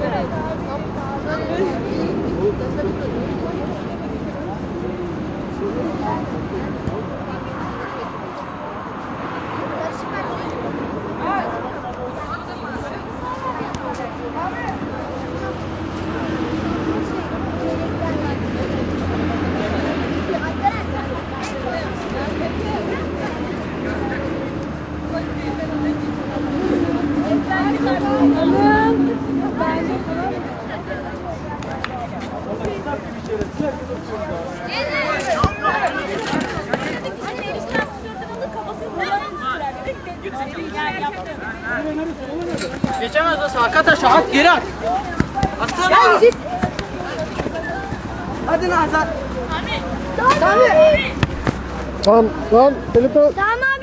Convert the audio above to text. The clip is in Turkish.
ぐらいだ。Geçemez nasıl? Hakikat aşağı at geri at. Atsana. Hadi Nazan. Tamam, tamam. Telefon. Tamam